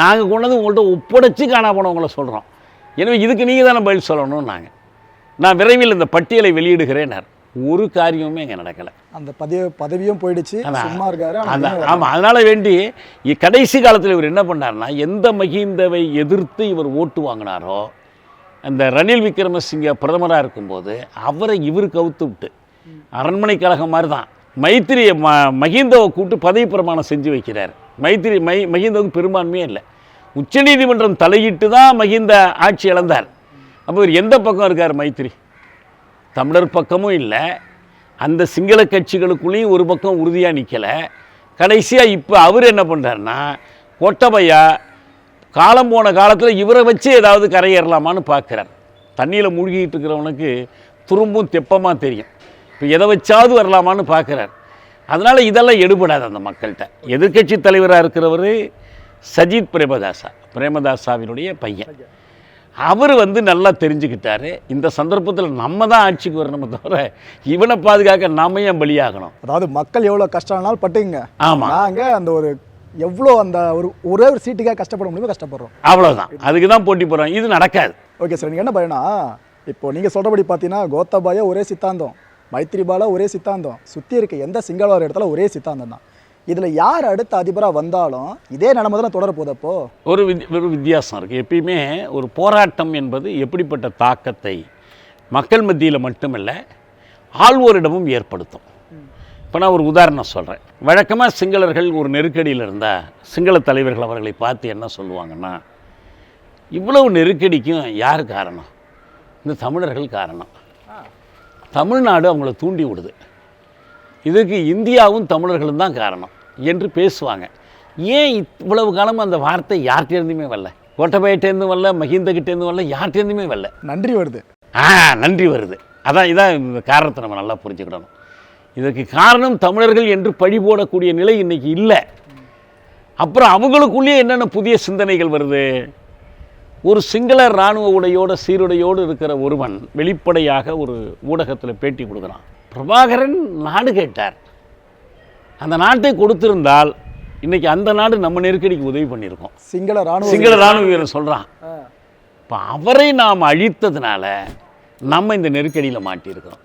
நாங்கள் கொண்டு வந்து உங்கள்கிட்ட ஒப்படைச்சு காணா போனவங்கள சொல்கிறோம் எனவே இதுக்கு நீங்கள் தானே பதில் சொல்லணும் நாங்கள் நான் விரைவில் இந்த பட்டியலை வெளியிடுகிறேனார் ஒரு காரியமுமே இங்கே நடக்கலை. அந்த பதவி பதவியும் போயிடுச்சு. சும்மா இருக்காரு ஆமாம் அதனால் வேண்டி கடைசி காலத்தில் இவர் என்ன பண்ணார்னா எந்த மஹிந்தவை எதிர்த்து இவர் ஓட்டு வாங்கினாரோ அந்த ரணில் விக்ரமசிங்க பிரதமராக இருக்கும்போது அவரை இவர் கவுத்து விட்டு அரண்மனை கழகம் மாதிரி தான் மைத்திரி ம மஹிந்தவை கூட்டு பதவி பிரமாணம் செஞ்சு வைக்கிறார். மைத்திரி மை மஹிந்தவுக்கு பெரும்பான்மையே இல்லை. உச்சநீதிமன்றம் தலையிட்டு தான் மஹிந்த ஆட்சி இழந்தார். அப்போ இவர் எந்த பக்கம் இருக்கார் மைத்திரி? தமிழர் பக்கமும் இல்லை. அந்த சிங்கள கட்சிகளுக்குள்ளேயும் ஒரு பக்கம் உறுதியாக நிற்கலை கடைசியாக இப்போ அவர் என்ன பண்ணுறாருன்னா கொட்டபையா காலம் போன காலத்தில் இவரை வச்சு ஏதாவது கரையேறலாமான்னு பார்க்குறார் தண்ணியில் மூழ்கிட்டு இருக்கிறவனுக்கு துரும்பும் தெப்பமாக தெரியும். இப்போ எதை வச்சாவது வரலாமான்னு பார்க்குறார் அதனால் இதெல்லாம் எடுபடாது அந்த மக்கள்கிட்ட. எதிர்க்கட்சி தலைவராக இருக்கிறவர் சஜித் பிரேமதாசா பிரேமதாசாவினுடைய பையன். அவர் வந்து நல்லா தெரிஞ்சுக்கிட்டாரு. இந்த சந்தர்ப்பத்தில் நம்ம தான் ஆட்சிக்கு வரணுமே தவிர இவனை பாதுகாக்க நாம ஏன் பலியாகணும்? அதாவது மக்கள் எவ்வளவு கஷ்டம்னாலும் பட்டுங்க ஆமா. நாங்க அந்த ஒரு எவ்வளோ அந்த ஒரு ஒரே ஒரு சீட்டுக்காக கஷ்டப்பட முடியுமோ கஷ்டப்படுறோம். அவ்வளோதான் அதுக்கு தான் போட்டி போகிறோம் இது நடக்காது. ஓகே சார் நீங்கள் என்ன பயனா? இப்போ நீங்கள் சொல்கிறபடி பார்த்தீங்கன்னா கோத்தபாயா ஒரே சித்தாந்தம் மைத்திரிபாலா ஒரே சித்தாந்தம் சுற்றி இருக்க எந்த சிங்களவர் இடத்துல ஒரே சித்தாந்தம் தான் இதில் யார் அடுத்த அதிபராக வந்தாலும் இதே நிலைமை தான் தொடர போகுது அப்போ? ஒரு வித் ஒரு வித்தியாசம் இருக்குது எப்பயுமே ஒரு போராட்டம் என்பது எப்படிப்பட்ட தாக்கத்தை மக்கள் மத்தியில் மட்டுமல்ல ஆள்வோரிடமும் ஏற்படுத்தும். இப்போ நான் ஒரு உதாரணம் சொல்கிறேன் வழக்கமாக சிங்களர்கள் ஒரு நெருக்கடியில் இருந்தால் சிங்கள தலைவர்கள் அவர்களை பார்த்து என்ன சொல்லுவாங்கன்னா இவ்வளவு நெருக்கடிக்கும் யார் காரணம்? இந்த தமிழர்கள் காரணம். தமிழ்நாடு அவங்கள தூண்டி விடுது. இதுக்கு இந்தியாவும் தமிழர்களும் தான் காரணம் என்று பேசுவாங்க. ஏன் இவ்வளவு காலம் அந்த வார்த்தை யார்கிட்டேருந்துமே வரல? கோட்டபயட்டேருந்து வரல மஹிந்தகிட்டேருந்து வரல யார்கிட்டேருந்துமே வரல. நன்றி வருது. ஆ நன்றி வருது. அதான் இதான் இந்த காரணத்தை நம்ம நல்லா புரிஞ்சுக்கிடணும். இதற்கு காரணம் தமிழர்கள் என்று பழி போடக்கூடிய நிலை இன்னைக்கு இல்லை. அப்புறம் அவங்களுக்குள்ளேயே என்னென்ன புதிய சிந்தனைகள் வருது? ஒரு சிங்கள இராணுவ உடையோட சீருடையோடு இருக்கிற ஒருவன் வெளிப்படையாக ஒரு ஊடகத்தில் பேட்டி கொடுக்குறான். பிரபாகரன் நாடு கேட்டார். அந்த நாட்டை கொடுத்திருந்தால் இன்னைக்கு அந்த நாடு நம்ம நெருக்கடிக்கு உதவி பண்ணியிருக்கோம். சிங்கள ராணுவ சிங்கள இராணுவ வீரன் சொல்கிறான் இப்போ அவரை நாம் அழித்ததுனால நம்ம இந்த நெருக்கடியில் மாட்டியிருக்கிறோம்.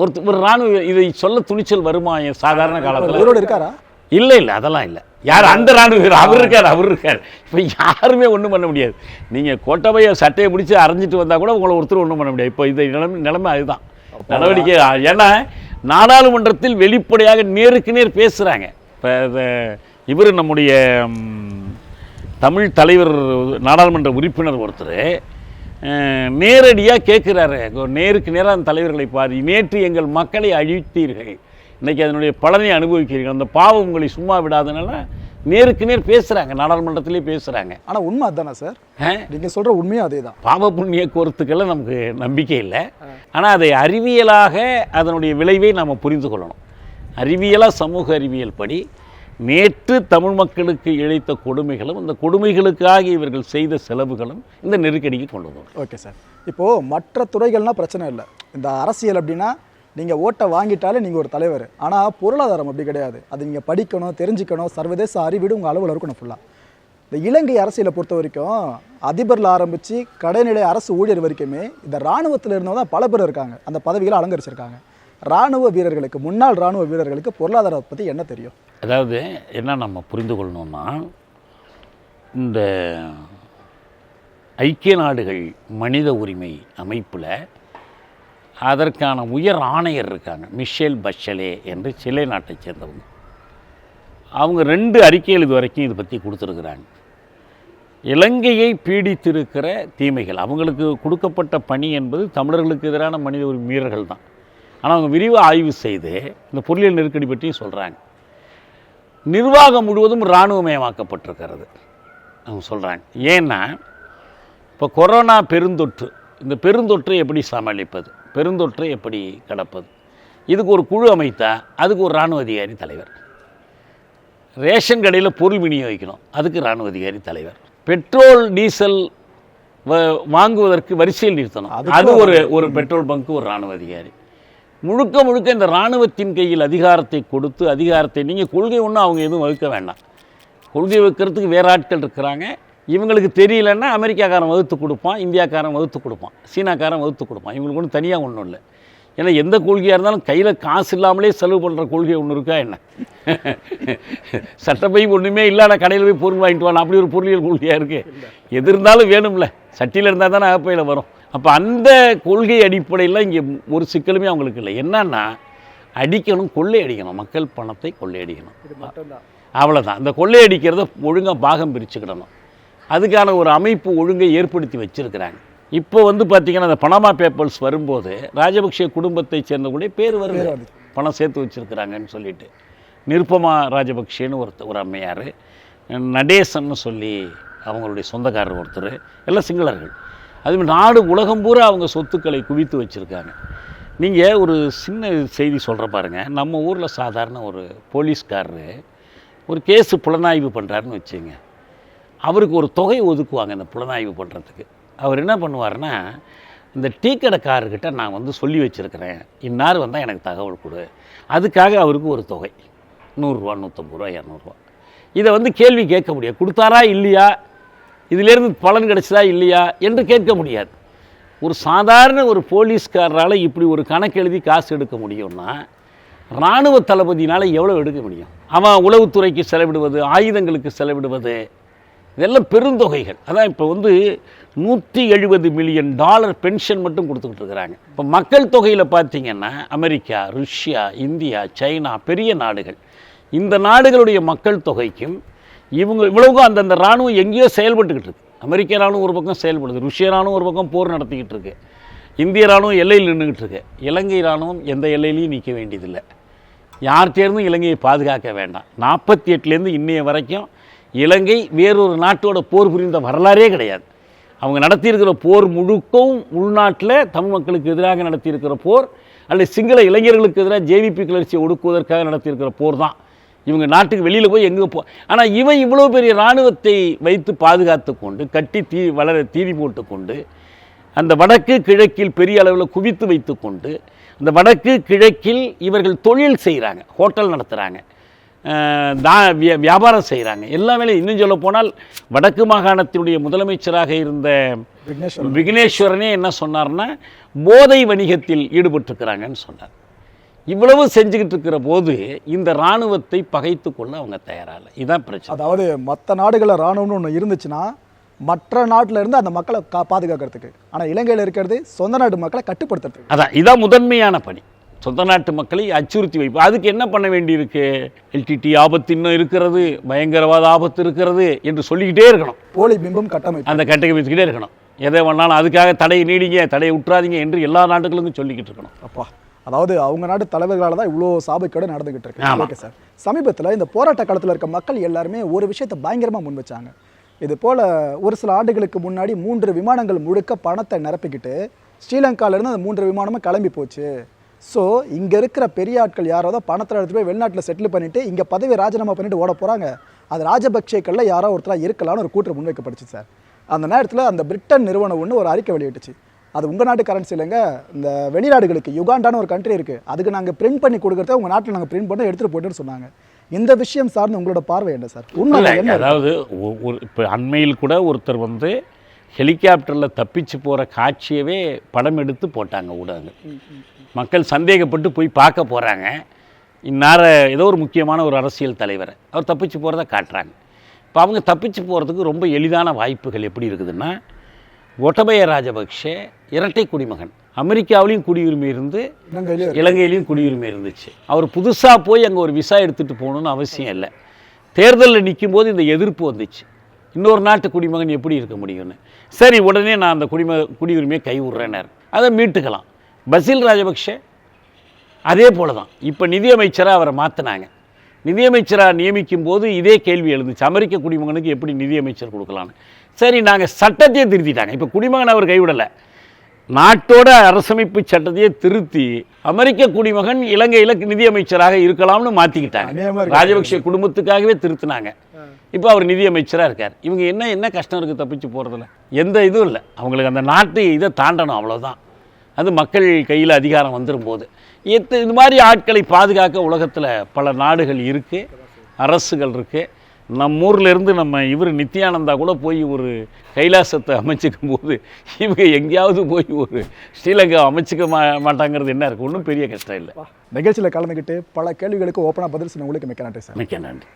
ஒரு ஒரு வீரர் இதை சொல்ல துணிச்சல் வருமா என் சாதாரண காலத்தில்? உயிரோடு இருக்காரா? இல்லை இல்லை அதெல்லாம் இல்லை. யார் அந்த ராணுவ வீரர்? அவர் இருக்கார் அவர் இருக்கார். இப்போ யாருமே ஒன்றும் பண்ண முடியாது. நீங்கள் கோட்டபய சட்டையை பிடிச்சி அரைஞ்சிட்டு வந்தால் கூட உங்களை ஒருத்தர் ஒன்றும் பண்ண முடியாது. இப்போ இந்த நிலைமை நிலைமை அதுதான். நடவடிக்கை ஏன்னா நாடாளுமன்றத்தில் வெளிப்படையாக நேருக்கு நேர் பேசுகிறாங்க இப்போ இவர் நம்முடைய தமிழ் தலைவர் நாடாளுமன்ற உறுப்பினர் ஒருத்தர் நேரடியாக கேட்குறாரு நேருக்கு நேராக அந்த தலைவர்களை பாரு நேற்று எங்கள் மக்களை அழித்தீர்கள். இன்றைக்கி அதனுடைய பலனை அனுபவிக்கிறீர்கள். அந்த பாவம் உங்களை சும்மா விடாதனால நேருக்கு நேர் பேசுகிறாங்க நாடாளுமன்றத்திலே பேசுகிறாங்க ஆனா உண்மை அதானே சார்? நீங்க சொல்ற உண்மையும் அதே தான் பாவ புண்ணிய கோரத்துக்கெல்லாம் நமக்கு நம்பிக்கை இல்லை. ஆனால் அதை அறிவியலாக அதனுடைய விளைவை நாம் புரிந்து கொள்ளணும். அறிவியலாக சமூக அறிவியல் படி நேற்று தமிழ் மக்களுக்கு இழைத்த கொடுமைகளும் இந்த கொடுமைகளுக்காக இவர்கள் செய்த செலவுகளும் இந்த நெருக்கடிக்கு கொண்டு வரும் ஓகே சார். இப்போ மற்ற துறைகள்னா பிரச்சனை இல்லை. இந்த அரசியல் அப்படின்னா நீங்கள் ஓட்டை வாங்கிட்டாலே நீங்கள் ஒரு தலைவர். ஆனால் பொருளாதாரம் அப்படி கிடையாது. அது நீங்கள் படிக்கணும் தெரிஞ்சுக்கணும் சர்வதேச அறிவீடு உங்கள் அளவில் இருக்கணும் ஃபுல்லாக இந்த இலங்கை அரசியலை பொறுத்த வரைக்கும் அதிபரில் ஆரம்பித்து கடைநிலை அரசு ஊழியர் வரைக்குமே இந்த ராணுவத்தில் இருந்தவங்க தான் பல பேர் இருக்காங்க. அந்த பதவிகளை அலங்கரிச்சிருக்காங்க. ராணுவ வீரர்களுக்கு முன்னாள் ராணுவ வீரர்களுக்கு பொருளாதாரத்தை பற்றி என்ன தெரியும்? அதாவது என்ன நம்ம புரிந்து கொள்ளணும்னா இந்த ஐக்கிய நாடுகள் மனித உரிமை அமைப்பில் அதற்கான உயர் ஆணையர் இருக்காங்க. மிஷேல் பஷலே என்று சிலை நாட்டைச் சேர்ந்தவங்க. அவங்க ரெண்டு அறிக்கைகள் இது வரைக்கும் இதை பற்றி கொடுத்துருக்குறாங்க. இலங்கையை பீடித்திருக்கிற தீமைகள். அவங்களுக்கு கொடுக்கப்பட்ட பணி என்பது தமிழர்களுக்கு எதிரான மனித உரிமை மீறல்கள் தான். ஆனால் அவங்க விரிவாக ஆய்வு செய்து இந்த பொருளியல் நெருக்கடி பற்றியும் சொல்கிறாங்க நிர்வாகம் முழுவதும் இராணுவமயமாக்கப்பட்டிருக்கிறது. அவங்க சொல்கிறாங்க ஏன்னா இப்போ கொரோனா பெருந்தொற்று. இந்த பெருந்தொற்றை எப்படி சமாளிப்பது? பெருந்தொற்றை எப்படி கடப்பது? இதுக்கு ஒரு குழு அமைத்தா அதுக்கு ஒரு இராணுவ அதிகாரி தலைவர். ரேஷன் கடையில் பொருள் விநியோகிக்கணும் அதுக்கு இராணுவ அதிகாரி தலைவர். பெட்ரோல் டீசல் வாங்குவதற்கு வரிசையில் நிறுத்தணும். அது ஒரு ஒரு பெட்ரோல் பங்க்கு ஒரு இராணுவ அதிகாரி. முழுக்க முழுக்க இந்த இராணுவத்தின் கையில் அதிகாரத்தை கொடுத்து அதிகாரத்தை நீங்கள் கொள்கை ஒன்றும் அவங்க எதுவும் வகுக்க வேண்டாம். கொள்கை வைக்கிறதுக்கு வேற ஆட்கள் இருக்கிறாங்க. இவங்களுக்கு தெரியலன்னா அமெரிக்காக்காரன் வகுத்து கொடுப்பான் இந்தியாக்காரன் வகுத்து கொடுப்பான் சீனாக்காரன் வகுத்து கொடுப்பான். இவங்களுக்கு ஒன்றும் தனியாக ஒன்றும் இல்லை. ஏன்னா எந்த கொள்கையாக இருந்தாலும் கையில் காசு இல்லாமலே செலவு பண்ணுற கொள்கை ஒன்று இருக்கா என்ன? சட்டப்பை ஒன்றுமே இல்லாத கடையில் போய் பொருள் வாங்கிட்டு வாங்க அப்படி ஒரு பொருளியல் கொள்கையாக இருக்குது எது இருந்தாலும் வேணும்ல. சட்டியில் இருந்தால் தானே அகப்பையில் வரும். அப்போ அந்த கொள்கை அடிப்படையில் இங்கே ஒரு சிக்கலுமே அவங்களுக்கு இல்லை. என்னன்னா அடிக்கணும் கொள்ளை அடிக்கணும். மக்கள் பணத்தை கொள்ளையடிக்கணும். அவ்வளோதான் இந்த கொள்ளையடிக்கிறத ஒழுங்காக பாகம் பிரிச்சுக்கிடணும். அதுக்கான ஒரு அமைப்பு ஒழுங்கை ஏற்படுத்தி வச்சிருக்கிறாங்க. இப்போ வந்து பார்த்தீங்கன்னா அந்த பணமா பேப்பர்ஸ் வரும்போது ராஜபக்ஷ குடும்பத்தை சேர்ந்த கூட பேர் வருது. பணம் சேர்த்து வச்சுருக்கிறாங்கன்னு சொல்லிட்டு. நிருப்பமா ராஜபக்ஷேன்னு ஒருத்தர் ஒரு அம்மையார். நடேசன்னு சொல்லி அவங்களுடைய சொந்தக்காரர் ஒருத்தர். எல்லாம் சிங்களர்கள். அதுமாதிரி நாடு உலகம் பூரா அவங்க சொத்துக்களை குவித்து வச்சுருக்காங்க. நீங்கள் ஒரு சின்ன செய்தி சொல்கிற பாருங்க. நம்ம ஊரில் சாதாரண ஒரு போலீஸ்காரரு ஒரு கேஸு புலனாய்வு பண்ணுறாருன்னு வச்சுங்க அவருக்கு ஒரு தொகை ஒதுக்குவாங்க இந்த புலனாய்வு பண்ணுறதுக்கு அவர் என்ன பண்ணுவார்னா இந்த டீ கடைக்காரர்கிட்ட நான் வந்து சொல்லி வச்சுருக்கிறேன். இன்னார் வந்தால் எனக்கு தகவல் கொடு. அதுக்காக அவருக்கு ஒரு தொகை. நூறுரூவா நூற்றம்பது ரூபா இரநூறுவா. இதை வந்து கேள்வி கேட்க முடியாது. கொடுத்தாரா இல்லையா? இதிலேருந்து பலன் கிடைச்சதா இல்லையா? என்று கேட்க முடியாது. ஒரு சாதாரண ஒரு போலீஸ்காரரால் இப்படி ஒரு கணக்கு எழுதி காசு எடுக்க முடியும்னா இராணுவ தளபதியினால் எவ்வளோ எடுக்க முடியும்? அவன் உளவுத்துறைக்கு செலவிடுவது ஆயுதங்களுக்கு செலவிடுவது இதெல்லாம் பெருந்தொகைகள். அதான் இப்போ வந்து நூற்றி எழுபது மில்லியன் டாலர் பென்ஷன் மட்டும் கொடுத்துக்கிட்டு இருக்கிறாங்க. இப்போ மக்கள் தொகையில் பார்த்தீங்கன்னா அமெரிக்கா ருஷ்யா இந்தியா சைனா பெரிய நாடுகள். இந்த நாடுகளுடைய மக்கள் தொகைக்கும் இவங்க இவ்வளவுக்கும் அந்தந்த இராணுவம் எங்கேயோ செயல்பட்டுக்கிட்டு இருக்கு. அமெரிக்க இராணுவம் ஒரு பக்கம் செயல்படுது ருஷ்ய இராணுவம் ஒரு பக்கம் போர் நடத்திக்கிட்டு இருக்கு. இந்திய இராணுவம் எல்லையில் நின்றுக்கிட்டு இருக்கு. இலங்கை இராணுவம் எந்த எல்லையிலையும் நிற்க வேண்டியதில்லை. யார்கிட்டேருந்தும் இலங்கையை பாதுகாக்க வேண்டாம். நாற்பத்தி எட்டுலேருந்து இன்னைய வரைக்கும் இலங்கை வேறொரு நாட்டோட போர் புரிந்த வரலாறே கிடையாது. அவங்க நடத்தியிருக்கிற போர் முழுக்கவும் உள்நாட்டில் தமிழ் மக்களுக்கு எதிராக நடத்தியிருக்கிற போர் அல்லது சிங்கள இளைஞர்களுக்கு எதிராக ஜேவிபி கிளர்ச்சியை ஒடுக்குவதற்காக நடத்தியிருக்கிற போர் தான். இவங்க நாட்டுக்கு வெளியில் போய் எங்கே போ ஆனால் இவன் இவ்வளோ பெரிய இராணுவத்தை வைத்து பாதுகாத்து கொண்டு கட்டி தீ வளர தீவி போட்டு கொண்டு அந்த வடக்கு கிழக்கில் பெரிய அளவில் குவித்து வைத்துக்கொண்டு அந்த வடக்கு கிழக்கில் இவர்கள் தொழில் செய்கிறாங்க ஹோட்டல் நடத்துகிறாங்க தா வியா- வியாபாரம் செய்கிறாங்க எல்லா வேலையும் இன்னும் சொல்ல போனால் வடக்கு மாகாணத்தினுடைய முதலமைச்சராக இருந்த விக்னேஸ்வரன். என்ன சொன்னார்னா போதை வணிகத்தில் ஈடுபட்டிருக்கிறாங்கன்னு சொன்னார். இவ்வளவு செஞ்சுக்கிட்டு இருக்கிற போது இந்த இராணுவத்தை பகைத்து கொள்ள அவங்க தயாராகல. இதுதான் பிரச்சனை. அதாவது மற்ற நாடுகளில் ராணுவம்னு ஒன்று இருந்துச்சுன்னா மற்ற நாட்டில் இருந்து அந்த மக்களை கா பாதுகாக்கிறதுக்கு. ஆனால் இலங்கையில் இருக்கிறது சொந்த நாட்டு மக்களை கட்டுப்படுத்துறதுக்கு. அதான் இதான் முதன்மையான பணி. சொந்த நாட்டு மக்களை அச்சுறுத்தி வைப்பு அதுக்கு என்ன பண்ண வேண்டியிருக்கு? எல்டிடி ஆபத்து இன்னும் இருக்கிறது பயங்கரவாத ஆபத்து இருக்கிறது என்று சொல்லிக்கிட்டே இருக்கணும். போலி பிம்பம் கட்டமைப்பு. அந்த கட்டமைச்சுக்கிட்டே இருக்கணும். எதை வேணாலும் அதுக்காக தடையை நீடிங்க தடையை விட்டுறாதீங்க என்று எல்லா நாடுகளுக்கும் சொல்லிக்கிட்டு இருக்கணும். அப்பா அதாவது அவங்க நாட்டு தலைவர்களால் தான் இவ்வளோ சாபக்கேடு நடந்துகிட்டு இருக்கு. Okay sir. சமீபத்தில் இந்த போராட்ட காலத்தில் இருக்க மக்கள் எல்லாருமே ஒரு விஷயத்தை பயங்கரமாக முன் வச்சாங்க இது போல் ஒரு சில ஆண்டுகளுக்கு முன்னாடி மூன்று விமானங்கள் முழுக்க பணத்தை நிரப்பிக்கிட்டு ஸ்ரீலங்காவிலேருந்து அந்த மூன்று விமானமும் கிளம்பி போச்சு. ஸோ இங்கே இருக்கிற பெரிய ஆட்கள் யாரோ தான் பணத்தை எடுத்து போய் வெளிநாட்டில் செட்டில் பண்ணிட்டு இங்கே பதவி ராஜினாமா பண்ணிட்டு ஓட போகிறாங்க அது ராஜபக்சேக்களில் யாரோ ஒருத்தராக இருக்கலாம்னு ஒரு கூற்று முன்வைக்கப்பட்டுச்சு சார் அந்த நேரத்தில் அந்த பிரிட்டன் நிறுவனம் ஒன்று ஒரு அறிக்கை வெளியிட்டுச்சு. அது உங்கள் நாட்டு கரன்சி இல்லைங்க இந்த வெளிநாடுகளுக்கு யுகாண்டான்னு ஒரு கண்ட்ரி இருக்குது அதுக்கு நாங்கள் பிரிண்ட் பண்ணி கொடுக்குறத உங்கள் நாட்டில் நாங்கள் பிரிண்ட் பண்ணி எடுத்துகிட்டு போட்டுன்னு சொன்னாங்க. இந்த விஷயம் சார்ந்து உங்களோட பார்வை என்ன சார் உண்மை அதாவது ஒரு இப்போ அண்மையில் கூட ஒருத்தர் வந்து ஹெலிகாப்டரில் தப்பிச்சு போகிற காட்சியவே படம் எடுத்து போட்டாங்க ஊடகங்கள். மக்கள் சந்தேகப்பட்டு போய் பார்க்க போகிறாங்க இந்நேர ஏதோ ஒரு முக்கியமான ஒரு அரசியல் தலைவர். அவர் தப்பிச்சு போகிறத காட்டுறாங்க. இப்போ அவங்க தப்பிச்சு போகிறதுக்கு ரொம்ப எளிதான வாய்ப்புகள் எப்படி இருக்குதுன்னா கோட்டபய ராஜபக்ஷே இரட்டை குடிமகன். அமெரிக்காவிலையும் குடியுரிமை இருந்து இலங்கையிலே இலங்கையிலையும் குடியுரிமை இருந்துச்சு. அவர் புதுசாக போய் அங்கே ஒரு விசா எடுத்துகிட்டு போகணுன்னு அவசியம் இல்லை. தேர்தலில் நிக்கும்போது இந்த எதிர்ப்பு வந்துச்சு. இன்னொரு நாட்டு குடிமகன் எப்படி இருக்க முடியும்னு. சரி உடனே நான் அந்த குடிம குடியுரிமையை கைவிடுறேனார் அதை மீட்டுக்கலாம். பசில் ராஜபக்ஷ அதே போல தான் இப்போ நிதியமைச்சராக அவரை மாற்றினாங்க நிதியமைச்சராக நியமிக்கும் போது இதே கேள்வி எழுந்துச்சு. அமெரிக்க குடிமகனுக்கு எப்படி நிதியமைச்சர் கொடுக்கலான்னு சரி நாங்கள் சட்டத்தையே திருத்திட்டாங்க. இப்போ குடிமகன் அவர் கைவிடலை. நாட்டோட அரசமைப்பு சட்டத்தையே திருத்தி அமெரிக்க குடிமகன் இலங்கையில் நிதியமைச்சராக இருக்கலாம்னு மாற்றிக்கிட்டாங்க. ராஜபக்ஷ குடும்பத்துக்காகவே திருத்தினாங்க. இப்போ அவர் நிதியமைச்சராக இருக்கார். இவங்க என்ன என்ன கஷ்டம் இருக்குது தப்பிச்சு போகிறதுல எந்த இதுவும் இல்லை. அவங்களுக்கு அந்த நாட்டு இதை தாண்டணும் அவ்வளோதான் அது மக்கள் கையில் அதிகாரம் வந்துடும் போது எத்த இது மாதிரி ஆட்களை பாதுகாக்க உலகத்தில் பல நாடுகள் இருக்குது அரசுகள் இருக்குது நம்ம ஊர்ல இருந்து நம்ம இவர் நித்யானந்தா கூட போய் ஒரு கைலாசத்தை அமைச்சிக்கும் போது இவங்க எங்கேயாவது போய் ஒரு ஸ்ரீலங்கா அமைச்சிக்க மா மாட்டாங்கிறது என்ன இருக்குது ஒன்றும் பெரிய கஷ்டம் இல்லை. நிகழ்ச்சியில் கலந்துக்கிட்டு பல கேள்விகளுக்கு ஓப்பனாக பதில் சொன்ன உங்களுக்கு மிக்க நன்றி சார். மிக்க நன்றி.